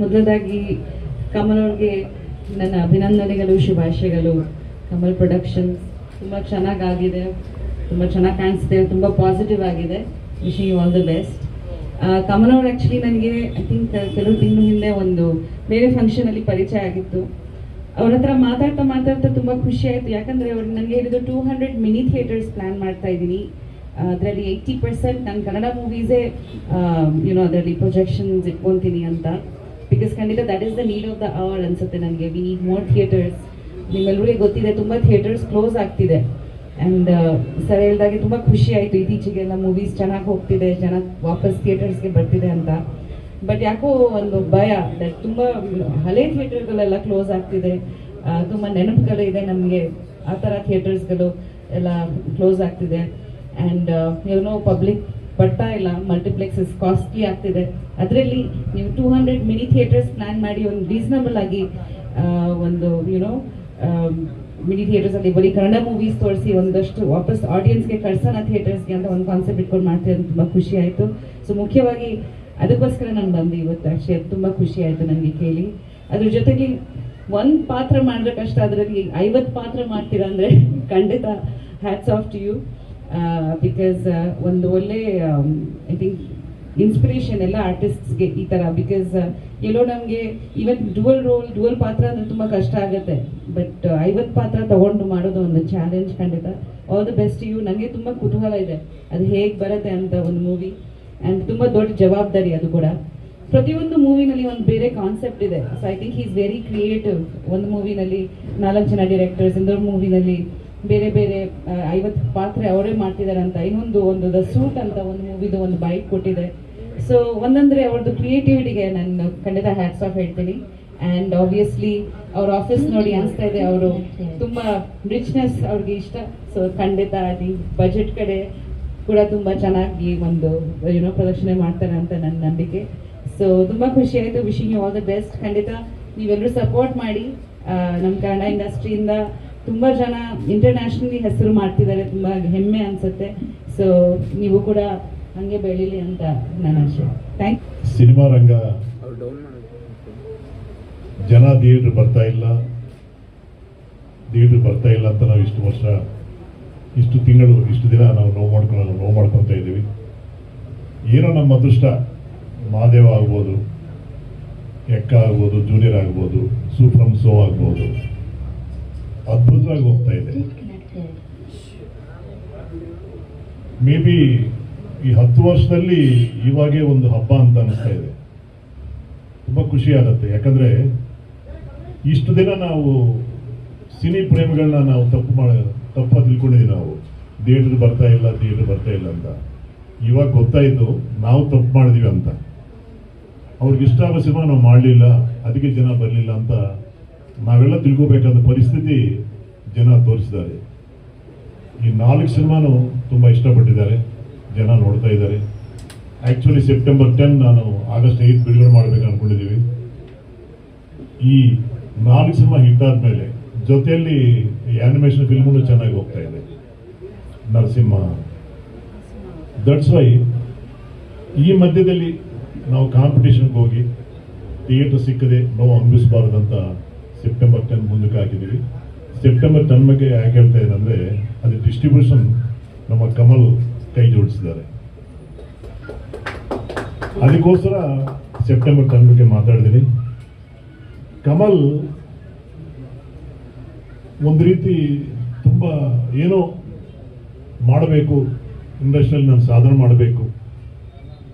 ಮೊದಲದಾಗಿ ಕಮಲ್ ಅವ್ರಿಗೆ ನನ್ನ ಅಭಿನಂದನೆಗಳು, ಶುಭಾಶಯಗಳು. ಕಮಲ್ ಪ್ರೊಡಕ್ಷನ್ಸ್ ತುಂಬ ಚೆನ್ನಾಗಾಗಿದೆ, ತುಂಬ ಚೆನ್ನಾಗಿ ಕಾಣಿಸ್ತಿದೆ, ತುಂಬ ಪಾಸಿಟಿವ್ ಆಗಿದೆ. Wishing you all the best Kamal ಅವ್ರು ಆ್ಯಕ್ಚುಲಿ ನನಗೆ ಐ ಥಿಂಕ್ ಕೆಲವು ತಿಂಗಳು ಹಿಂದೆ ಒಂದು ಬೇರೆ ಫಂಕ್ಷನಲ್ಲಿ ಪರಿಚಯ ಆಗಿತ್ತು. ಅವ್ರ ಹತ್ರ ಮಾತಾಡ್ತಾ ಮಾತಾಡ್ತಾ ತುಂಬ ಖುಷಿ ಆಯಿತು. ಯಾಕಂದರೆ ಅವ್ರು ನನಗೆ ಹೇಳಿದ್ದು two hundred mini theatres plan ಮಾಡ್ತಾ ಇದ್ದೀನಿ. ಅದರಲ್ಲಿ ಏಯ್ಟಿ ಪರ್ಸೆಂಟ್ ನಾನು ಕನ್ನಡ ಮೂವೀಸೇ ಯುನೋ ಅದರಲ್ಲಿ ಪ್ರೊಜೆಕ್ಷನ್ಸ್ ಇಟ್ಕೊತೀನಿ ಅಂತ. ಬಿಕಾಸ್ ಖಂಡಿತ that is the need of the hour ಅನ್ಸುತ್ತೆ ನನಗೆ. ವಿ ನೀಡ್ ಮೋರ್ ಥಿಯೇಟರ್ಸ್ ನಿಮ್ಮೆಲ್ಲರಿಗೆ ಗೊತ್ತಿದೆ ತುಂಬ ಥಿಯೇಟರ್ಸ್ ಕ್ಲೋಸ್ ಆಗ್ತಿದೆ. ಆ್ಯಂಡ್ ಸರ್ ಹೇಳ್ದಾಗೆ ತುಂಬ ಖುಷಿ ಆಯಿತು. ಇತ್ತೀಚೆಗೆಲ್ಲ ಮೂವೀಸ್ ಚೆನ್ನಾಗಿ ಹೋಗ್ತಿದೆ. ಜನ ವಾಪಸ್ ಥಿಯೇಟರ್ಸ್ಗೆ ಬರ್ತಿದೆ ಅಂತ. ಬಟ್ ಯಾಕೋ ಒಂದು ಭಯ ದಟ್ ತುಂಬ ಹಳೆ ಥಿಯೇಟರ್ಗಳೆಲ್ಲ ಕ್ಲೋಸ್ ಆಗ್ತಿದೆ. ತುಂಬ ನೆನಪುಗಳು ಇದೆ ನಮಗೆ. ಆ ಥರ ಥಿಯೇಟರ್ಸ್ಗಳು ಎಲ್ಲ ಕ್ಲೋಸ್ ಆಗ್ತಿದೆ. ಆ್ಯಂಡ್ ಯು ನೋ ಪಬ್ಲಿಕ್ ಬರ್ತಾ ಇಲ್ಲ ಮಲ್ಟಿಪ್ಲೆಕ್ಸಸ್ ಕಾಸ್ಟ್ಲಿ ಆಗ್ತಿದೆ. ಅದರಲ್ಲಿ ನೀವು two hundred mini theatres plan ಮಾಡಿ ಒಂದು ರೀಸನಬಲ್ ಆಗಿ ಒಂದು ಯುನೋ ಮಿನಿ ಥಿಯೇಟರ್ಸ್ ಅಲ್ಲಿ ಬರೀ ಕನ್ನಡ ಮೂವೀಸ್ ತೋರಿಸಿ ಒಂದಷ್ಟು ವಾಪಸ್ ಆಡಿಯನ್ಸ್ಗೆ ಕಳ್ಸೋಣ ಥಿಯೇಟರ್ಸ್ಗೆ ಅಂತ ಒಂದು ಕಾನ್ಸೆಪ್ಟ್ ಇಟ್ಕೊಂಡು ಮಾಡ್ತಿರೋದು ತುಂಬ ಖುಷಿ ಆಯಿತು. ಸೊ ಮುಖ್ಯವಾಗಿ ಅದಕ್ಕೋಸ್ಕರ ನಾನು ಬಂದೆ ಇವತ್ತು. ಆ್ಯಕ್ಚುಲಿ ಅದು ತುಂಬ ಖುಷಿ ಆಯಿತು ನನಗೆ ಕೇಳಿ. ಅದ್ರ ಜೊತೆಗೆ ಒಂದು ಪಾತ್ರ ಮಾಡಿದ್ರೆ ಕಷ್ಟ ಅದರಲ್ಲಿ ಐವತ್ತು ಪಾತ್ರ ಮಾಡ್ತೀರಾ ಅಂದರೆ ಖಂಡಿತ hats off to you because ಒಂದು ಒಳ್ಳೆ ಐ ಥಿಂಕ್ ಇನ್ಸ್ಪಿರೇಷನ್ ಎಲ್ಲ ಆರ್ಟಿಸ್ಟ್ಸ್ಗೆ ಈ ಥರ ಬಿಕಾಸ್ ಎಲ್ಲೋ ನಮಗೆ ಈವನ್ ಡುವಲ್ ರೋಲ್ ಡುವಲ್ ಪಾತ್ರ ಅಂದರೆ ತುಂಬ ಕಷ್ಟ ಆಗುತ್ತೆ. ಬಟ್ ಐವತ್ತು ಪಾತ್ರ ತಗೊಂಡು ಮಾಡೋದು ಒಂದು ಚಾಲೆಂಜ್ ಖಂಡಿತ. ಆಲ್ ದ ಬೆಸ್ಟ್ ಯು ನನಗೆ ತುಂಬ ಕುತೂಹಲ ಇದೆ. ಅದು ಹೇಗೆ ಬರುತ್ತೆ ಅಂತ ಒಂದು ಮೂವಿ ಆ್ಯಂಡ್ ತುಂಬ ದೊಡ್ಡ ಜವಾಬ್ದಾರಿ ಅದು ಕೂಡ. ಪ್ರತಿಯೊಂದು ಮೂವಿನಲ್ಲಿ ಒಂದು ಬೇರೆ ಕಾನ್ಸೆಪ್ಟ್ ಇದೆ. So I think is very creative ಒಂದು ಮೂವಿನಲ್ಲಿ ನಾಲ್ಕು ಜನ ಡಿರೆಕ್ಟರ್ಸ್ ಇನ್ನೊಂದು ಮೂವಿನಲ್ಲಿ ಬೇರೆ ಬೇರೆ ಐವತ್ತು ಪಾತ್ರೆ ಅವರೇ ಮಾಡ್ತಿದ್ದಾರೆ ಅಂತ ಇನ್ನೊಂದು ಒಂದು ದ ಸೂಟ್ ಅಂತ ಒಂದು ಮೂವಿದು ಒಂದು ಬೈಕ್ ಕೊಟ್ಟಿದೆ. ಸೊ ಒಂದಂದ್ರೆ ಅವ್ರದ್ದು ಕ್ರಿಯೇಟಿವಿಟಿಗೆ ನಾನು ಖಂಡಿತ ಹ್ಯಾಟ್ಸ್ ಆಫ್ ಹೇಳ್ತೀನಿ. ಆ್ಯಂಡ್ ಆಬ್ವಿಯಸ್ಲಿ ಅವ್ರ ಆಫೀಸ್ ನೋಡಿ ಅನಿಸ್ತಾ ಇದೆ, ಅವರು ತುಂಬ ರಿಚ್ನೆಸ್ ಅವ್ರಿಗೆ ಇಷ್ಟ. ಸೊ ಖಂಡಿತ ಅಲ್ಲಿ ಬಜೆಟ್ ಕಡೆ ಕೂಡ ತುಂಬ ಚೆನ್ನಾಗಿ ಒಂದು ಯುನೋ ಪ್ರದರ್ಶನ ಮಾಡ್ತಾರೆ ಅಂತ ನನ್ನ ನಂಬಿಕೆ. ಸೊ ತುಂಬ ಖುಷಿ ಆಯಿತು wishing you all the best ಖಂಡಿತ ನೀವೆಲ್ಲರೂ ಸಪೋರ್ಟ್ ಮಾಡಿ ನಮ್ಮ ಕನ್ನಡ ಇಂಡಸ್ಟ್ರಿಯಿಂದ ತುಂಬ ಜನ ಇಂಟರ್ನ್ಯಾಷನಲಿ ಹೆಸರು ಮಾಡ್ತಿದ್ದಾರೆ ತುಂಬ ಹೆಮ್ಮೆ ಅನ್ಸುತ್ತೆ. ಸೊ ನೀವು ಕೂಡ ಹಂಗೆ ಬೆಳೀಲಿ ಅಂತ ನನ್ನ ಆಶೆ. ಥ್ಯಾಂಕ್ ಸಿನಿಮಾ ರಂಗ ಜನ ಥಿಯೇಟ್ರ್ ಬರ್ತಾ ಇಲ್ಲ. ಥಿಯೇಟ್ರ್ ಬರ್ತಾ ಇಲ್ಲ ಅಂತ ನಾವು ಇಷ್ಟು ವರ್ಷ ಇಷ್ಟು ತಿಂಗಳು ಇಷ್ಟು ದಿನ ನಾವು ನೋವು ಮಾಡ್ಕೊಂಡು ನೋವು ಮಾಡ್ಕೊತಾ ಇದ್ದೀವಿ. ಏನೋ ನಮ್ಮ ಅದೃಷ್ಟ. ಮಹಾದೇವ ಆಗ್ಬೋದು ಎಕ್ಕ ಆಗ್ಬೋದು ಜೂನಿಯರ್ ಆಗ್ಬೋದು ಸೂಫ್ರಮ್ ಸೋ ಆಗ್ಬೋದು. ಅದ್ಭುತವಾಗಿ ಹೋಗ್ತಾ ಇದೆ. ಮೇ ಬಿ ಈ ಹತ್ತು ವರ್ಷದಲ್ಲಿ ಇವಾಗೇ ಒಂದು ಹಬ್ಬ ಅಂತ ಅನಿಸ್ತಾ ಇದೆ. ತುಂಬ ಖುಷಿ ಆಗುತ್ತೆ. ಯಾಕಂದ್ರೆ ಇಷ್ಟು ದಿನ ನಾವು ಸಿನಿ ಪ್ರೇಮಿಗಳನ್ನ ನಾವು ತಪ್ಪು ಮಾಡ, ತಪ್ಪ ತಿಳ್ಕೊಂಡಿದ್ದೀವಿ ನಾವು. ಥಿಯೇಟರ್ ಬರ್ತಾ ಇಲ್ಲ ಥಿಯೇಟರ್ ಬರ್ತಾ ಇಲ್ಲ ಅಂತ. ಇವಾಗ ಗೊತ್ತಾಯಿತು, ನಾವು ತಪ್ಪು ಮಾಡಿದೀವಿ ಅಂತ. ಅವ್ರಿಗೆ ಇಷ್ಟ ಆಗೋ ಸಿನಿಮಾ ನಾವು ಮಾಡಲಿಲ್ಲ, ಅದಕ್ಕೆ ಜನ ಬರಲಿಲ್ಲ ಅಂತ ನಾವೆಲ್ಲ ತಿಳ್ಕೋಬೇಕಾದ ಪರಿಸ್ಥಿತಿ ಜನ ತೋರಿಸಿದ್ದಾರೆ. ಈ ನಾಲ್ಕು ಸಿನಿಮಾನು ತುಂಬ ಇಷ್ಟಪಟ್ಟಿದ್ದಾರೆ. ಜನ ನೋಡ್ತಾ ಇದ್ದಾರೆ. ಆ್ಯಕ್ಚುಲಿ ಸೆಪ್ಟೆಂಬರ್ ಟೆನ್ ನಾನು ಆಗಸ್ಟ್ ಐದು ಬಿಡುಗಡೆ ಮಾಡಬೇಕು ಅಂದ್ಕೊಂಡಿದ್ದೀವಿ ಈ ನಾಲ್ಕು ಸಿನಿಮಾ ಹಿಟ್ ಆದ್ಮೇಲೆ ಜೊತೆಯಲ್ಲಿ ಆ್ಯನಿಮೇಷನ್ ಫಿಲ್ಮ್ಗಳು ಚೆನ್ನಾಗಿ ಹೋಗ್ತಾ ಇದೆ. ನರಸಿಂಹ. ದಟ್ಸ್ ವೈ ಈ ಮಧ್ಯದಲ್ಲಿ ನಾವು ಕಾಂಪಿಟೇಷನ್ಗೆ ಹೋಗಿ ಥಿಯೇಟರ್ ಸಿಕ್ಕದೆ ನೋವು ಅನುಭವಿಸಬಾರ್ದಂತ ಸೆಪ್ಟೆಂಬರ್ ಟೆನ್ ಮುಂದಕ್ಕೆ ಹಾಕಿದ್ದೀವಿ ಸೆಪ್ಟೆಂಬರ್ ಟೆನ್ ಬಗ್ಗೆ ಯಾಕೆ ಹೇಳ್ತಾ ಏನಂದರೆ ಅಂದರೆ, ಅದು ಡಿಸ್ಟ್ರಿಬ್ಯೂಷನ್ ನಮ್ಮ ಕಮಲ್ ಕೈ ಜೋಡಿಸಿದ್ದಾರೆ. ಅದಕ್ಕೋಸ್ಕರ ಸೆಪ್ಟೆಂಬರ್ ಟೆನ್ ಬಗ್ಗೆ ಮಾತಾಡಿದ್ದೀನಿ ಕಮಲ್ ಒಂದು ರೀತಿ ತುಂಬ ಏನೋ ಮಾಡಬೇಕು, ಇಂಡಸ್ಟ್ರಿಯಲ್ಲಿ ನಾನು ಸಾಧನೆ ಮಾಡಬೇಕು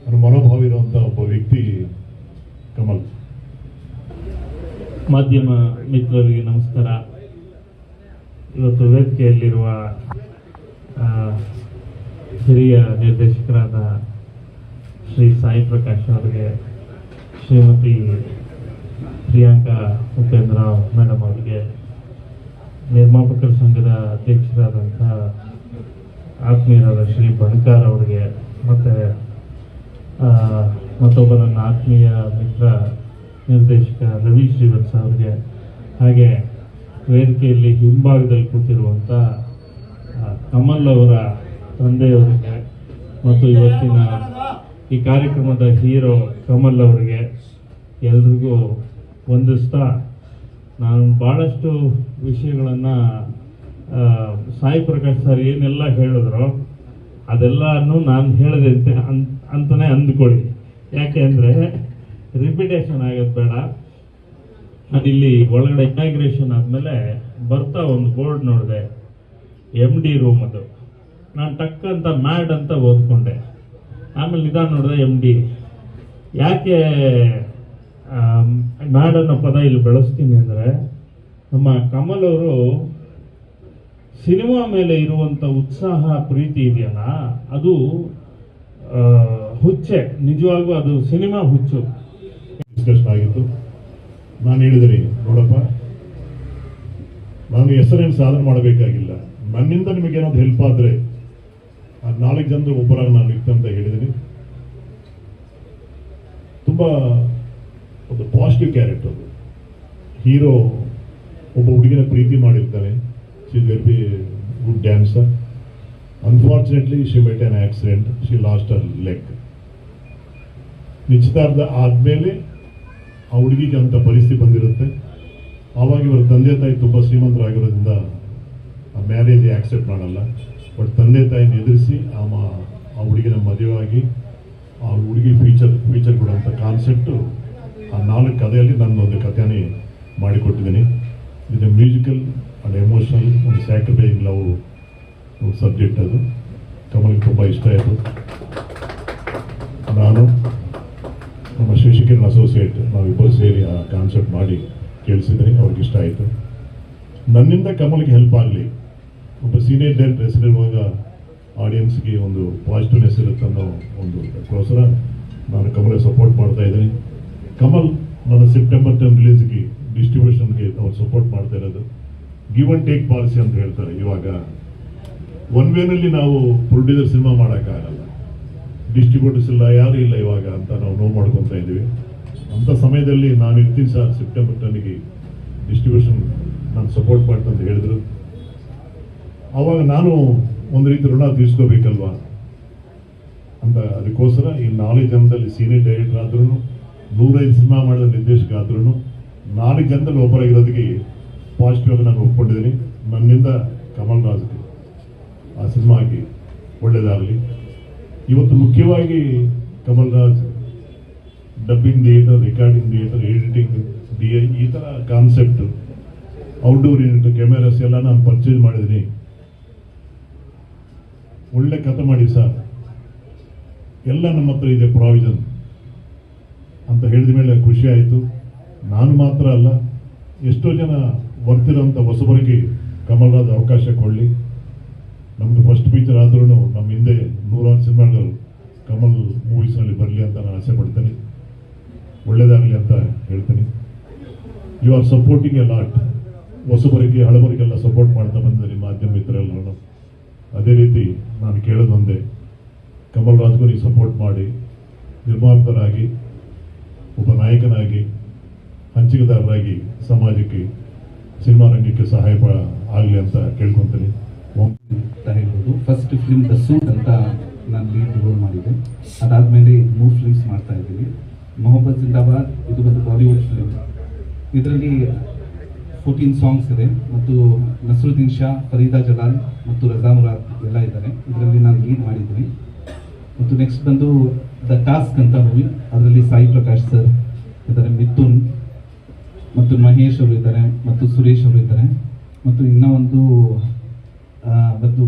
ಅನ್ನೋ ಮನೋಭಾವ ಇರುವಂಥ ಒಬ್ಬ ವ್ಯಕ್ತಿ ಕಮಲ್. ಮಾಧ್ಯಮ ಮಿತ್ರರಿಗೆ ನಮಸ್ಕಾರ. ಇವತ್ತು ವೇದಿಕೆಯಲ್ಲಿರುವ ಹಿರಿಯ ನಿರ್ದೇಶಕರಾದ ಶ್ರೀ ಸಾಯಿ ಪ್ರಕಾಶ್ ಅವರಿಗೆ, ಶ್ರೀಮತಿ ಪ್ರಿಯಾಂಕಾ ಉಪೇಂದ್ರ ಮೇಡಮ್ ಅವರಿಗೆ, ನಿರ್ಮಾಪಕರ ಸಂಘದ ಅಧ್ಯಕ್ಷರಾದಂಥ ಆತ್ಮೀಯರಾದ ಶ್ರೀ ಬಣಕಾರ್ ಅವರಿಗೆ, ಮತ್ತು ಮತ್ತೊಬ್ಬ ನನ್ನ ಆತ್ಮೀಯ ಮಿತ್ರ ನಿರ್ದೇಶಕ ರವಿ ಶ್ರೀವತ್ಸ ಅವರಿಗೆ. ಹಾಗೆ ವೇದಿಕೆಯಲ್ಲಿ ಹಿಂಭಾಗದಲ್ಲಿ ಕೂತಿರುವಂಥ ಕಮಲ್ ಅವರ ತಂದೆಯವರಿಗೆ ಮತ್ತು ಇವತ್ತಿನ ಈ ಕಾರ್ಯಕ್ರಮದ ಹೀರೋ ಕಮಲ್ ಅವರಿಗೆ ಎಲ್ರಿಗೂ ವಂದಿಸ್ತಾ ನಾನು ಭಾಳಷ್ಟು ವಿಷಯಗಳನ್ನು ಸಾಯಿ ಪ್ರಕಾಶ್ ಸರ್ ಏನೆಲ್ಲ ಹೇಳಿದ್ರು ಅದೆಲ್ಲನೂ ನಾನು ಹೇಳಿದೆ ಅಂತ ಅಂತಲೇ ಅಂದ್ಕೊಳ್ಳಿ. ಯಾಕೆ ಅಂದರೆ ರಿಪಿಟೇಷನ್ ಆಗೋದು ಬೇಡ. ಅದಿಲ್ಲಿ ಒಳಗಡೆ ಇನಾಗ್ರೇಷನ್ ಆದಮೇಲೆ ಬರ್ತಾ ಒಂದು ಬೋರ್ಡ್ ನೋಡಿದೆ. ಎಂ ಡಿ ರೂಮ್ ಅದು. ನಾನು ಟಕ್ ಮ್ಯಾಡ್ ಅಂತ ಓದ್ಕೊಂಡೆ. ಆಮೇಲೆ ನಿಧಾನ ನೋಡಿದೆ ಎಂ ಡಿ ಯಾಕೆ ಮ್ಯಾಡ್ ಅನ್ನೋ ಪದ ಇಲ್ಲಿ ಬೆಳೆಸ್ತೀನಿ ಅಂದರೆ, ನಮ್ಮ ಕಮಲ್ ಅವರು ಸಿನಿಮಾ ಮೇಲೆ ಇರುವಂಥ ಉತ್ಸಾಹ, ಪ್ರೀತಿ ಇದೆಯಲ್ಲ, ಅದು ಹುಚ್ಚೆ. ನಿಜವಾಗ್ಲೂ ಅದು ಸಿನಿಮಾ ಹುಚ್ಚು. ಡಿಸ್ಕಷನ್ ಆಗಿತ್ತು ನಾನು ಹೇಳಿದ್ರಿ, ನೋಡಪ್ಪ, ನಾನು ಹೆಸರೇನು ಸಾಧನೆ ಮಾಡಬೇಕಾಗಿಲ್ಲ. ನನ್ನಿಂದ ನಿಮಗೆ ನಿಮಗೇನಾದ್ರು ಹೆಲ್ಪ್ ಆದರೆ ಆ ನಾಲ್ಕು ಜನರು ಒಬ್ಬರಾಗಿ ನಾನು ಇತ್ತು ಅಂತ ಹೇಳಿದ್ದೀನಿ ತುಂಬ ಒಂದು ಪಾಸಿಟಿವ್ ಕ್ಯಾರೆಕ್ಟರ್ ಅದು. ಹೀರೋ ಒಬ್ಬ ಹುಡುಗಿನ ಪ್ರೀತಿ ಮಾಡಿರ್ತಾನೆ. She will be good dancer unfortunately she met an accident she lost her leg ನಿಶ್ಚಿತಾರ್ಥ ಆದಮೇಲೆ ಆ ಹುಡುಗಿಗೆ ಅಂತ ಪರಿಸ್ಥಿತಿ ಬಂದಿರುತ್ತೆ. ಆವಾಗ ಇವರ ತಂದೆ ತಾಯಿ ತುಂಬ ಶ್ರೀಮಂತರಾಗಿರೋದ್ರಿಂದ ಆ ಮ್ಯಾರೇಜ್ ಆಕ್ಸೆಪ್ಟ್ ಮಾಡಲ್ಲ. ಬಟ್ ತಂದೆ ತಾಯಿನ ಎದುರಿಸಿ ಆ ಆ ಹುಡುಗಿನ ಮದುವೆಯಾಗಿ ಆ ಹುಡುಗಿ ಫ್ಯೂಚರ್ ಫ್ಯೂಚರ್ ಕೊಡುವಂಥ ಕಾನ್ಸೆಪ್ಟು ಆ ನಾಲ್ಕು ಕಥೆಯಲ್ಲಿ ನಾನು ಒಂದು ಕಥೆನೇ ಮಾಡಿಕೊಟ್ಟಿದ್ದೀನಿ. ಇದು ಮ್ಯೂಸಿಕಲ್ ಆ್ಯಂಡ್ ಎಮೋಷನಲ್ ಒಂದು ಸ್ಯಾಕ್ರಿಫೈಯಿಂಗ್ ಲವ್ ಸಬ್ಜೆಕ್ಟ್ ಅದು. ಕಮಲ್ಗೆ ತುಂಬ ಇಷ್ಟ ಆಯಿತು. ನಾನು ನಮ್ಮ ಶಿವಶಿಖರನ್ ಅಸೋಸಿಯೇಟ್ ನಾವಿಬ್ಬರು ಸೇರಿ ಆ ಕಾನ್ಸೆಪ್ಟ್ ಮಾಡಿ ಕೇಳಿಸಿದ್ರೆ ಅವ್ರಿಗೆ ಇಷ್ಟ ಆಯಿತು. ನನ್ನಿಂದ ಕಮಲ್ಗೆ ಹೆಲ್ಪ್ ಆಗಲಿ. ಒಬ್ಬ ಸೀನಿಯರ್ ಡೈರೆಕ್ಟರ್ ಹೆಸರಿರುವಾಗ ಆಡಿಯನ್ಸ್ಗೆ ಒಂದು ಪಾಸಿಟಿವ್ನೆಸ್ ಇರುತ್ತೆ ಅನ್ನೋ ಒಂದು ಅದಕ್ಕೋಸ್ಕರ ನಾನು ಕಮಲ್ಗೆ ಸಪೋರ್ಟ್ ಮಾಡ್ತಾ ಇದ್ದೀನಿ. ಕಮಲ್ ನನ್ನ ಸೆಪ್ಟೆಂಬರ್ ಟೆನ್ ರಿಲೀಸ್ಗೆ ಡಿಸ್ಟ್ರಿಬ್ಯೂಷನ್ಗೆ ಅವ್ರು ಸಪೋರ್ಟ್ ಮಾಡ್ತಾ ಇರೋದು. ಗಿವ್ ಅಂಡ್ ಟೇಕ್ ಪಾಲಿಸಿ ಅಂತ ಹೇಳ್ತಾರೆ ಇವಾಗ. ಒನ್ ವೇನಲ್ಲಿ ನಾವು ಪ್ರೊಡ್ಯೂಸರ್ ಸಿನಿಮಾ ಮಾಡೋಕ್ಕಾಗಲ್ಲ. ಡಿಸ್ಟ್ರಿಬ್ಯೂಟರ್ಸ್ ಇಲ್ಲ ಯಾರು ಇಲ್ಲ ಇವಾಗ ಅಂತ ನಾವು ನೋವು ಮಾಡ್ಕೊತಾ ಇದ್ದೀವಿ. ಅಂಥ ಸಮಯದಲ್ಲಿ ನಾನು ಇರ್ತೀನಿ ಸರ್ ಸೆಪ್ಟೆಂಬರ್ ಟನ್ನಿಗೆ ಡಿಸ್ಟ್ರಿಬ್ಯೂಷನ್ ನಾನು ಸಪೋರ್ಟ್ ಮಾಡ್ತಂತ ಹೇಳಿದ್ರು. ಆವಾಗ ನಾನು ಒಂದು ರೀತಿ ಋಣ ತೀರಿಸ್ಕೋಬೇಕಲ್ವಾ? ಅಂತ ಅದಕ್ಕೋಸ್ಕರ ಈ ನಾಲ್ಕು ಜನದಲ್ಲಿ ಸೀನಿಯರ್ ಡೈರೆಕ್ಟರ್ ಆದ್ರೂ ನೂರೈದು ಸಿನಿಮಾ ಮಾಡಿದ ನಿರ್ದೇಶಕ ಆದ್ರೂ ನಾಲ್ಕು ಜನದಲ್ಲಿ ಒಬ್ಬರಾಗಿರೋದಕ್ಕೆ ಪಾಸಿಟಿವ್ ಆಗಿ ನಾನು ಒಪ್ಕೊಂಡಿದ್ದೀನಿ. ನನ್ನಿಂದ ಕಮಲ್ ರಾಜ್ಗೆ ಆ ಸಿನಿಮಾಗೆ ಒಳ್ಳೆಯದಾಗಲಿ ಇವತ್ತು ಮುಖ್ಯವಾಗಿ Kamal Raj dubbing theatre recording theatre editing D ಈ ಥರ ಕಾನ್ಸೆಪ್ಟ್ ಔಟ್ಡೋರ್ ಯೂನಿಟ್ ಕ್ಯಾಮೆರಾಸ್ ಎಲ್ಲ ನಾನು ಪರ್ಚೇಸ್ ಮಾಡಿದ್ದೀನಿ. ಒಳ್ಳೆ ಕಥೆ ಮಾಡಿ ಸರ್ ಎಲ್ಲ ನಮ್ಮ ಹತ್ರ ಇದೆ ಪ್ರಾವಿಷನ್ ಅಂತ ಹೇಳಿದ ಮೇಲೆ ಖುಷಿ ಆಯಿತು. ನಾನು ಮಾತ್ರ ಅಲ್ಲ, ಎಷ್ಟೋ ಜನ ಬರ್ತಿರೋಂಥ ಹೊಸಬರಿಗೆ ಕಮಲ್ ರಾಜ್ ಅವಕಾಶ ಕೊಡಲಿ. ನಮ್ಮದು ಫಸ್ಟ್ ಪಿಕ್ಚರ್ ಆದ್ರೂ ನಮ್ಮ ಹಿಂದೆ ನೂರಾರು ಸಿನಿಮಾಗಳು ಕಮಲ್ ಮೂವೀಸ್ನಲ್ಲಿ ಬರಲಿ ಅಂತ ನಾನು ಆಸೆ ಪಡ್ತೇನೆ. ಒಳ್ಳೇದಾಗಲಿ ಅಂತ ಹೇಳ್ತೀನಿ. You are supporting a lot ಹೊಸಬರಿಗೆ, ಹಳಬರಿಗೆಲ್ಲ ಸಪೋರ್ಟ್ ಮಾಡ್ತಾ ಬಂದಿರಿ ಮಾಧ್ಯಮ ಮಿತ್ರರೆಲ್ಲರೂ ಅದೇ ರೀತಿ ನಾನು ಕೇಳೋದೊಂದೇ, ಕಮಲ್ ರಾಜ್ಗುರಿಗೆ ಸಪೋರ್ಟ್ ಮಾಡಿ, ನಿರ್ಮಾಪಕರಾಗಿ, ಒಬ್ಬ ನಾಯಕನಾಗಿ, ಹಂಚಿಕೆದಾರರಾಗಿ ಸಮಾಜಕ್ಕೆ, ಸಿನಿಮಾ ರಂಗಕ್ಕೆ ಸಹಾಯ ಆಗಲಿ ಅಂತ ಕೇಳ್ಕೊತೀನಿ. ಅಂತ ಹೇಳ್ಬೋದು. ಫಸ್ಟ್ ಫಿಲ್ಮ್ ದ ಸೂಟ್ ಅಂತ ನಾನು ಲೀಡ್ ರೋಲ್ ಮಾಡಿದೆ. ಅದಾದಮೇಲೆ ಮೂರು ಫಿಲ್ಮ್ಸ್ ಮಾಡ್ತಾ ಇದ್ದೀನಿ. ಮೊಹಬ್ಬತ್ ಜಿಂದಾಬಾದ್, ಇದು ಬಂದು ಬಾಲಿವುಡ್ ಫಿಲ್ಮ್ ಇದರಲ್ಲಿ ಫೋರ್ಟೀನ್ ಸಾಂಗ್ಸ್ ಇದೆ. ಮತ್ತು ನಸರುದ್ದೀನ್ ಶಾ, ಫರೀದಾ ಜಲಾಲ್ ಮತ್ತು ರಜಾ ಮುರಾದ್ ಎಲ್ಲ ಇದ್ದಾರೆ. ಇದರಲ್ಲಿ ನಾನು ಲೀಡ್ ಮಾಡಿದ್ದೀನಿ. ಮತ್ತು ನೆಕ್ಸ್ಟ್ ಬಂದು ದ ಟಾಸ್ಕ್ ಅಂತ ಮೂವಿ ಅದರಲ್ಲಿ ಸಾಯಿ ಪ್ರಕಾಶ್ ಸರ್ ಇದ್ದಾರೆ, ಮಿಥುನ್ ಮತ್ತು ಮಹೇಶ್ ಅವರು ಇದ್ದಾರೆ, ಮತ್ತು ಸುರೇಶ್ ಅವರು ಇದ್ದಾರೆ. ಮತ್ತು ಇನ್ನೂ ಒಂದು ಬಂದು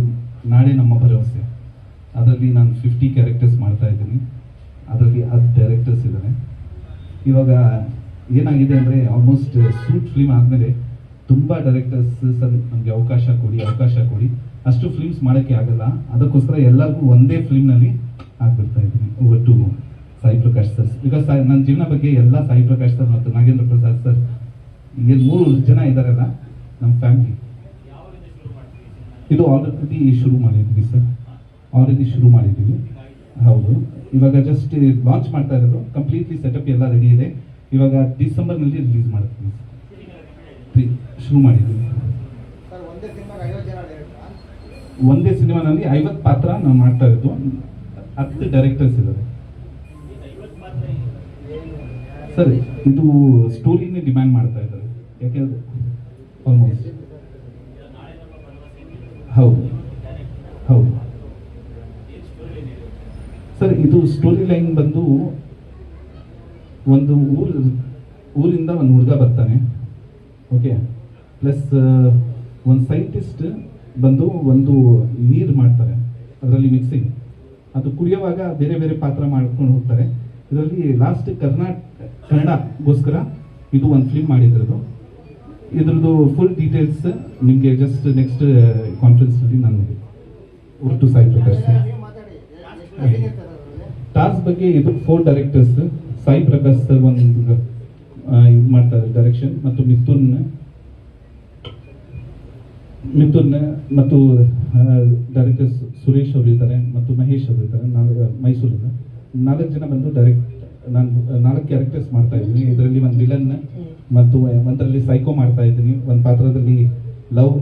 ನಾಳೆ ನಮ್ಮ ಭರವಸೆ. ಅದರಲ್ಲಿ ನಾನು ಫಿಫ್ಟಿ ಕ್ಯಾರೆಕ್ಟರ್ಸ್ ಮಾಡ್ತಾ ಇದ್ದೀನಿ. ಅದರಲ್ಲಿ ಹತ್ತು ಡೈರೆಕ್ಟರ್ಸ್ ಇದ್ದಾರೆ ಇವಾಗ ಏನಾಗಿದೆ ಅಂದರೆ ಆಲ್ಮೋಸ್ಟ್ ಸೂಟ್ ಫಿಲ್ಮ್ ಆದಮೇಲೆ ತುಂಬ ಡೈರೆಕ್ಟರ್ಸ್ ಸರ್ ನಮಗೆ ಅವಕಾಶ ಕೊಡಿ ಅವಕಾಶ ಕೊಡಿ. ಅಷ್ಟು ಫಿಲ್ಮ್ಸ್ ಮಾಡೋಕ್ಕೆ ಆಗಲ್ಲ. ಅದಕ್ಕೋಸ್ಕರ ಎಲ್ಲರಿಗೂ ಒಂದೇ ಫಿಲ್ಮ್ನಲ್ಲಿ ಆಗ್ಬಿಡ್ತಾ ಇದ್ದೀನಿ. Over to Sai Prakash sir because ನನ್ನ ಜೀವನ ಬಗ್ಗೆ ಎಲ್ಲ ಸಾಯಿ ಪ್ರಕಾಶ್ ಸರ್ ಮತ್ತು ನಾಗೇಂದ್ರ ಪ್ರಸಾದ್ ಸರ್ ಮೂರು ಜನ ಇದ್ದಾರಲ್ಲ ನಮ್ಮ ಫ್ಯಾಮಿಲಿ ಇದು ಆಲ್ರೆಡಿ ಶುರು ಮಾಡಿದ್ವಿ ಸರ್. ಆಲ್ರೆಡಿ ಶುರು ಮಾಡಿದ್ದೀವಿ. ಹೌದು. ಇವಾಗ ಜಸ್ಟ್ ಲಾಂಚ್ ಮಾಡ್ತಾ ಇರೋದು. ಕಂಪ್ಲೀಟ್ಲಿ ಸೆಟಪ್ ಎಲ್ಲ ರೆಡಿ ಇದೆ. ಇವಾಗ ಡಿಸೆಂಬರ್ನಲ್ಲಿ ರಿಲೀಸ್ ಮಾಡ್ತೀವಿ ಶುರು ಮಾಡಿದ್ದೀವಿ. ಒಂದೇ ಸಿನಿಮಾನಲ್ಲಿ ಐವತ್ತು ಪಾತ್ರ ನಾವು ಮಾಡ್ತಾ ಇರೋದು. ಹತ್ತು ಡೈರೆಕ್ಟರ್ಸ್ ಇದ್ದಾರೆ. ಸರ್ ಇದು ಸ್ಟೋರಿನೇ ಡಿಮ್ಯಾಂಡ್ ಮಾಡ್ತಾ ಇದ್ದಾರೆ. ಯಾಕೆಂದ್ರೆ ಆಲ್ಮೋಸ್ಟ್ ಹೌದು. ಹೌದು. ಸರ್, ಇದು ಸ್ಟೋರಿ ಲೈನ್ ಬಂದು ಒಂದು ಊರ್, ಊರಿಂದ ಒಂದು ಹುಡುಗ ಬರ್ತಾನೆ. ಓಕೆ ಪ್ಲಸ್ ಒಂದು ಸೈಂಟಿಸ್ಟ್ ಬಂದು ಒಂದು ನೀರು ಮಾಡ್ತಾರೆ. ಅದರಲ್ಲಿ ಮಿಕ್ಸಿಂಗ್ ಅದು ಕುಡಿಯುವಾಗ ಬೇರೆ ಬೇರೆ ಪಾತ್ರ ಮಾಡ್ಕೊಂಡು ಹೋಗ್ತಾರೆ. ಇದರಲ್ಲಿ ಲಾಸ್ಟ್ ಕರ್ನಾಟಕ ಕನ್ನಡಗೋಸ್ಕರ ಇದು ಒಂದು ಫಿಲ್ಮ್ ಮಾಡಿದ್ರದು. ಇದ್ರದ್ದು ಫುಲ್ ಡೀಟೇಲ್ಸ್ ನಿಮಗೆ ಜಸ್ಟ್ ನೆಕ್ಸ್ಟ್ ಕಾನ್ಫರೆನ್ಸಲ್ಲಿ ನಾನು ಒಟ್ಟು ಸಾಯಿ ಪ್ರಕಾಶ್ ಸರ್ ಟಾಸ್ಕ್ ಬಗ್ಗೆ ಇದು four directors Sai Prakash sir ಒಂದು ಇದು ಮಾಡ್ತಾರೆ ಡೈರೆಕ್ಷನ್ ಮತ್ತು ಮಿಥುನ್ ಮಿಥುನ್ ಮತ್ತು ಡೈರೆಕ್ಟರ್ಸ್ ಸುರೇಶ್ ಅವರು ಇದ್ದಾರೆ ಮತ್ತು ಮಹೇಶ್ ಅವರು ಇದ್ದಾರೆ ನಾಲ್ಕು ಮೈಸೂರಿಂದ ನಾಲ್ಕು ಜನ ಬಂದು ಡೈರೆಕ್ಟ್ ನಾನು ನಾಲ್ಕು ಕ್ಯಾರೆಕ್ಟರ್ಸ್ ಮಾಡ್ತಾ ಇದ್ದೀನಿ. ಇದರಲ್ಲಿ ಒಂದು ವಿಲನ್ ಮತ್ತು ಒಂದರಲ್ಲಿ ಸೈಕೋ ಮಾಡ್ತಾ ಇದ್ದೀನಿ. ಒಂದು ಪಾತ್ರದಲ್ಲಿ ಲವ್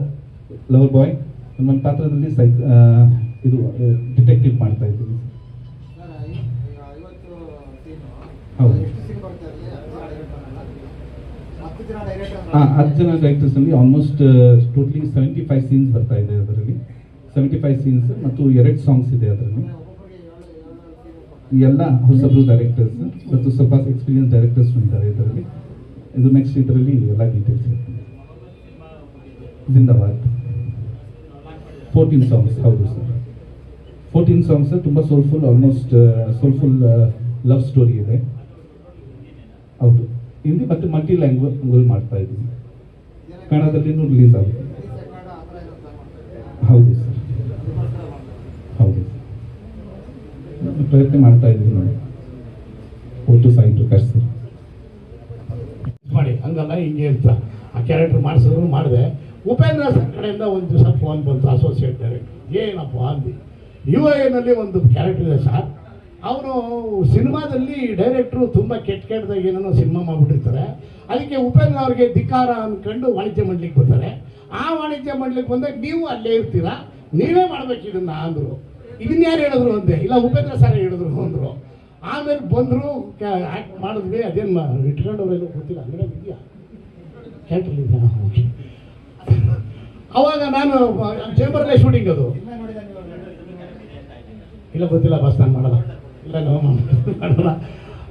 ಲವರ್ ಬಾಯ್ ಒಂದು ಪಾತ್ರದಲ್ಲಿ ಸೈಕ್ ಇದು ಡಿಟೆಕ್ಟಿವ್ ಮಾಡ್ತಾ ಇದ್ದೀನಿ. ಹೌದು. ಹಾಂ, ಹತ್ತು ಜನ ಡೈರೆಕ್ಟರ್ಸಲ್ಲಿ almost totally seventy five scenes ಬರ್ತಾ ಇದೆ ಅದರಲ್ಲಿ. ಸೆವೆಂಟಿ ಫೈವ್ ಸೀನ್ಸ್ ಮತ್ತು ಎರಡು ಸಾಂಗ್ಸ್ ಇದೆ ಅದರಲ್ಲಿ. ಎಲ್ಲ ಹೊಸಬ್ರು ಡೈರೆಕ್ಟರ್ಸ್ ಮತ್ತು ಸ್ವಲ್ಪ ಎಕ್ಸ್ಪೀರಿಯನ್ಸ್ ಡೈರೆಕ್ಟರ್ಸ್ ಇದ್ದಾರೆ ಇದರಲ್ಲಿ. ಇದು ನೆಕ್ಸ್ಟ್ ಇದರಲ್ಲಿ ಎಲ್ಲ ಡೀಟೇಲ್ಸ್ ಜಿಂದಾಬಾದ್. ಫೋರ್ಟೀನ್ ಸಾಂಗ್ಸ್ ಹೌದು ಸರ್ ಫೋರ್ಟೀನ್ ಸಾಂಗ್ಸ್ ತುಂಬ soulful almost soulful love story ಇದೆ. ಹೌದು. ಹಿಂದಿ ಮತ್ತು ಮಲ್ಟಿ ಲ್ಯಾಂಗ್ವೇಜ್ ಮಾಡ್ತಾ ಇದ್ದೀನಿ. ಕನ್ನಡದಲ್ಲಿನೂ ರಿಲೀಸ್ ಆಗುತ್ತೆ ಕನ್ನಡ ಆ ಥರ ಏನೋ ಪ್ಲಾನ್ ಮಾಡ್ತಾ ಇದ್ದೀರಾ? ಹೌದು ಸರ್ ಅದಕ್ಕೋಸ್ಕರ ಮಾಡ್ತಾ ಇದ್ದೀರಾ? ಹೌದು ನಾನು ಪ್ರಯತ್ನ ಮಾಡ್ತಾ ಇದ್ದೀನಿ ನೋಡಿ. ಒಂದು ಸಾಯಿ ಪ್ರಕಾಶ್ ಸರ್ ಮಾಡಿ, ಹಂಗಲ್ಲ, ಹಿಂಗೆ ಅಂತ. ಆ ಕ್ಯಾರೆಕ್ಟರ್ ಮಾಡಿಸಿದ್ರು, ಮಾಡಿದೆ. ಉಪೇಂದ್ರ ಸರ್ ಕಡೆಯಿಂದ ಒಂದು ದಿವಸ ಫೋನ್ ಬಂತು ಅಸೋಸಿಯೇಟ್ ಡೈರೆಕ್ಟರ್ ಏನಪ್ಪ ಅಂದಿ. ಯು ಎನಲ್ಲಿ ಒಂದು ಕ್ಯಾರೆಕ್ಟರ್ ಇದೆ ಸರ್. ಅವನು ಸಿನಿಮಾದಲ್ಲಿ ಡೈರೆಕ್ಟ್ರು ತುಂಬ ಕೆಟ್ಟ ಕೆಟ್ಟದಾಗ ಏನೇನೋ ಸಿನಿಮಾ ಮಾಡಿಬಿಟ್ಟಿರ್ತಾರೆ. ಅದಕ್ಕೆ ಉಪೇಂದ್ರ ಅವ್ರಿಗೆ ಧಿಕ್ಕಾರ ಅಂದ್ಕೊಂಡು ವಾಣಿಜ್ಯ ಮಂಡಳಿಗೆ ಬರ್ತಾರೆ. ಆ ವಾಣಿಜ್ಯ ಮಂಡಳಿಗೆ ಬಂದಾಗ ನೀವು ಅಲ್ಲೇ ಇರ್ತೀರಾ? ನೀವೇ ಮಾಡ್ಬೇಕು ಇದನ್ನು ಅಂದರು. ಇದನ್ನ ಯಾರು ಹೇಳಿದ್ರು ಅಂದೆ? ಇಲ್ಲ, ಉಪೇಂದ್ರ ಸರ್ ಹೇಳಿದ್ರು ಅಂದರು. ಆಮೇಲೆ ಬಂದರು ಆ್ಯಕ್ಟ್ ಮಾಡಿದ್ವಿ, ಅದೇನು ಇಟ್ಕೊಂಡವ್ರೆಲ್ಲ ಗೊತ್ತಿಲ್ಲ ಅಂಗಡಿ ಇದೆಯಾ? ಥಿಯೇಟ್ರಲ್ಲಿ ಇದೆಯಾ ಅವಾಗ ನಾನು ಚೇಂಬರಲ್ಲೇ ಶೂಟಿಂಗ್ ಅದು. ಇಲ್ಲ, ಗೊತ್ತಿಲ್ಲ ಬಸ್ ನಾನು ಮಾಡಲ್ಲ. ಇಲ್ಲ ನಾವು ಮಾಡಲ್ಲ.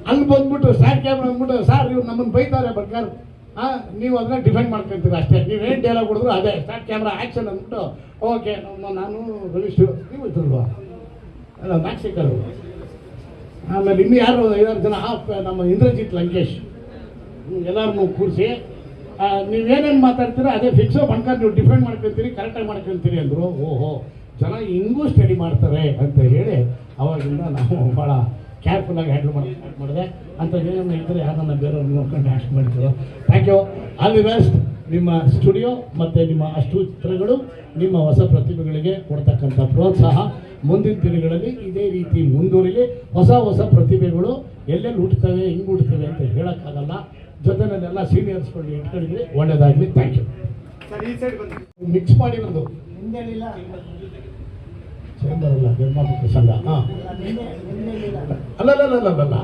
ಅಲ್ಲಿ ಬಂದ್ಬಿಟ್ಟು ಸ್ಟಾರ್ಟ್ ಕ್ಯಾಮ್ರ ಅಂದ್ಬಿಟ್ಟು, ಸರ್, ಇವ್ರು ನಮ್ಮನ್ನು ಬೈತಾರೆ ಬರ್ಕಾರ ನೀವು ಅದನ್ನ ಡಿಫೆಂಡ್ ಮಾಡ್ಕೊಂತೀರ ಅಷ್ಟೇ. ನೀವೇನು ಡೈಲಾಗ್ ಕೊಡಿದ್ರು ಅದೇ ಸ್ಟಾರ್ಟ್ ಕ್ಯಾಮ್ರಾ ಆ್ಯಕ್ಷನ್ ಅಂದ್ಬಿಟ್ಟು ಓಕೆ ನಾನು ರವೀಶ್ ನೀವು ಇದ್ರಲ್ವಾ? ಅಲ್ಲ ಮ್ಯಾಕ್ಸಿಕರು ಆಮೇಲೆ ಇನ್ನು ಯಾರು, ಐದಾರು ಜನ ಹಾಫ್ ನಮ್ಮ ಇಂದ್ರಜಿತ್ ಲಂಕೇಶ್. ಎಲ್ಲರನ್ನೂ ಕೂರಿಸಿ ನೀವೇನೇನು ಮಾತಾಡ್ತೀರೋ, ಅದೇ ಫಿಕ್ಸ್ ಬಂದ್ಕೊಂಡು ನೀವು ಡಿಫೆಂಡ್ ಮಾಡ್ಕೊತೀರಿ ಕರೆಕ್ಟಾಗಿ ಮಾಡ್ಕೊತೀರಿ ಅಂದರು. ಓಹೋ, ಜನ ಹಿಂಗೂ ಸ್ಟಡಿ ಮಾಡ್ತಾರೆ ಅಂತ ಹೇಳಿ, ಅವಾಗಿಂದ ನಾವು ಭಾಳ ಕೇರ್ಫುಲ್ಲಾಗಿ ಹ್ಯಾಂಡಲ್ ಮಾಡಿ ಮಾಡಿದೆ. ಅಂತ ಏನೇನು ಇದ್ದರೆ ಯಾರನ್ನ ಬೇರೆಯವ್ರು ನೋಡ್ಕೊಂಡು ಆ್ಯಕ್ಟ್ ಮಾಡ್ತೀರೋ thank you all the best ನಿಮ್ಮ ಸ್ಟುಡಿಯೋ ಮತ್ತು ನಿಮ್ಮ ಅಷ್ಟು ಚಿತ್ರಗಳು ನಿಮ್ಮ ಹೊಸ ಪ್ರತಿಭೆಗಳಿಗೆ ಕೊಡ್ತಕ್ಕಂಥ ಪ್ರೋತ್ಸಾಹ. ಮುಂದಿನ ದಿನಗಳಲ್ಲಿ ಇದೇ ರೀತಿ ಮುಂದುವರಿಲಿ. ಹೊಸ ಹೊಸ ಪ್ರತಿಭೆಗಳು ಎಲ್ಲೆಲ್ಲಿ ಹುಟ್ಟುತ್ತವೆ ಹಿಂಗೆ ಹುಟ್ಟುತ್ತವೆ ಅಂತ ಹೇಳೋಕ್ಕಾಗಲ್ಲ. ಜೊತೆನಲ್ಲೆಲ್ಲ ಸೀನಿಯರ್ಸ್ಗಳು ಇಟ್ಕೊಂಡಿದ್ರಿ ಒಳ್ಳೆಯದಾಗಲಿ ಥ್ಯಾಂಕ್ ಯು ಮಿಕ್ಸ್ ಮಾಡಿರೋದು ಹಿಂದೇನಿಲ್ಲ ನಿರ್ಮಾಪಕ ಸಂಘ. ಹಾಂ. ಅಲ್ಲ ಹಿಂದೇನಿಲ್ಲ ಅಲ್ಲಲ್ಲಲ್ಲಲ್ಲ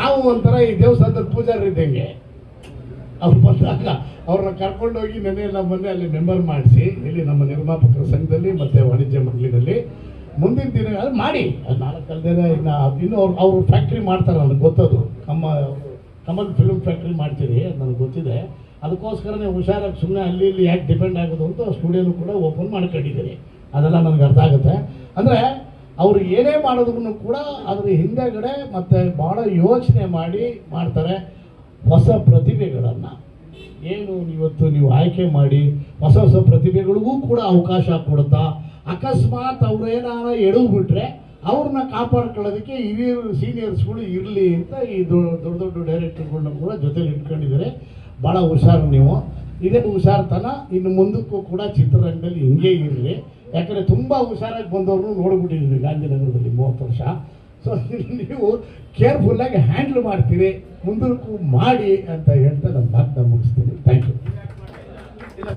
ನಾವು ಒಂಥರ ಈ ದೇವಸ್ಥಾನದ ಪೂಜಾರಿ ಇದ್ದಂಗೆ ಅವ್ರು ಬಂದಾಗ ಅವ್ರನ್ನ ಕರ್ಕೊಂಡೋಗಿ ನೆನೆ ಎಲ್ಲ ಮೊನ್ನೆ ಅಲ್ಲಿ ಮೆಂಬರ್ ಮಾಡಿಸಿ, ಇಲ್ಲಿ ನಮ್ಮ ನಿರ್ಮಾಪಕರ ಸಂಘದಲ್ಲಿ ಮತ್ತೆ ವಾಣಿಜ್ಯ ಮಂಡಳಿನಲ್ಲಿ. ಮುಂದಿನ ದಿನಗಳಲ್ಲಿ ಮಾಡಿ. ಅದು ನಾಲ್ಕು ಕಲ್ದೇನೆ ಇನ್ನು ಇನ್ನೂ ಅವ್ರು, ಅವರು ಫ್ಯಾಕ್ಟ್ರಿ ಮಾಡ್ತಾರೆ ನನಗೆ ಗೊತ್ತದು. ಕಮ್ಮ, ಕಮಲ್ ಫಿಲ್ಮ್ ಫ್ಯಾಕ್ಟ್ರಿ ಮಾಡ್ತೀರಿ ಅದು ನನಗೆ ಗೊತ್ತಿದೆ. ಅದಕ್ಕೋಸ್ಕರನೇ ಹುಷಾರಾಗಿ ಸುಮ್ಮನೆ ಅಲ್ಲಿ ಇಲ್ಲಿ ಯಾಕೆ ಡಿಪೆಂಡ್ ಆಗೋದು ಅಂತ ಸ್ಟುಡಿಯೋನು ಕೂಡ ಓಪನ್ ಮಾಡ್ಕೊಂಡಿದ್ದೀನಿ. ಅದೆಲ್ಲ ನನಗೆ ಅರ್ಥ ಆಗುತ್ತೆ. ಅಂದರೆ ಅವರು ಏನೇ ಮಾಡೋದನ್ನು ಕೂಡ ಅದರ ಹಿಂದೆಗಡೆ ಮತ್ತೆ ಭಾಳ ಯೋಚನೆ ಮಾಡಿ ಮಾಡ್ತಾರೆ ಹೊಸ ಪ್ರತಿಭೆಗಳನ್ನು. ಏನು ಇವತ್ತು ನೀವು ಆಯ್ಕೆ ಮಾಡಿ ಹೊಸ ಹೊಸ ಪ್ರತಿಭೆಗಳಿಗೂ ಕೂಡ ಅವಕಾಶ ಕೊಡುತ್ತಾ, ಅಕಸ್ಮಾತ್ ಅವ್ರೇನಾರ ಎಡವು ಬಿಟ್ರೆ ಅವ್ರನ್ನ ಕಾಪಾಡ್ಕೊಳ್ಳೋದಕ್ಕೆ ಹಿರಿಯರು ಸೀನಿಯರ್ಸ್ಗಳು ಇರಲಿ ಅಂತ ಈ ದೊಡ್ಡ ದೊಡ್ಡ ಡೈರೆಕ್ಟರ್ಗಳನ್ನ ಕೂಡ ಜೊತೆಲಿ ಇಟ್ಕೊಂಡಿದ್ದಾರೆ. ಭಾಳ ಹುಷಾರು ನೀವು. ಇದೇ ಹುಷಾರ್ತನ ಇನ್ನು ಮುಂದಕ್ಕೂ ಕೂಡ ಚಿತ್ರರಂಗದಲ್ಲಿ ಹಿಂಗೆ ಇರಲಿ. ಯಾಕಂದರೆ ತುಂಬ ಹುಷಾರಾಗಿ ಬಂದವ್ರನ್ನೂ ನೋಡ್ಬಿಟ್ಟಿದ್ದೀವಿ ಗಾಂಧಿನಗರದಲ್ಲಿ ಮೂವತ್ತು ವರ್ಷ. ಸೊ ನೀವು ಕೇರ್ಫುಲ್ಲಾಗಿ ಹ್ಯಾಂಡಲ್ ಮಾಡ್ತೀರಿ ಮುಂದಕ್ಕೂ ಮಾಡಿ ಅಂತ ಹೇಳ್ತಾ ನನ್ನ ಮಾತನ್ನ ಮುಗಿಸ್ತೀನಿ. Thank you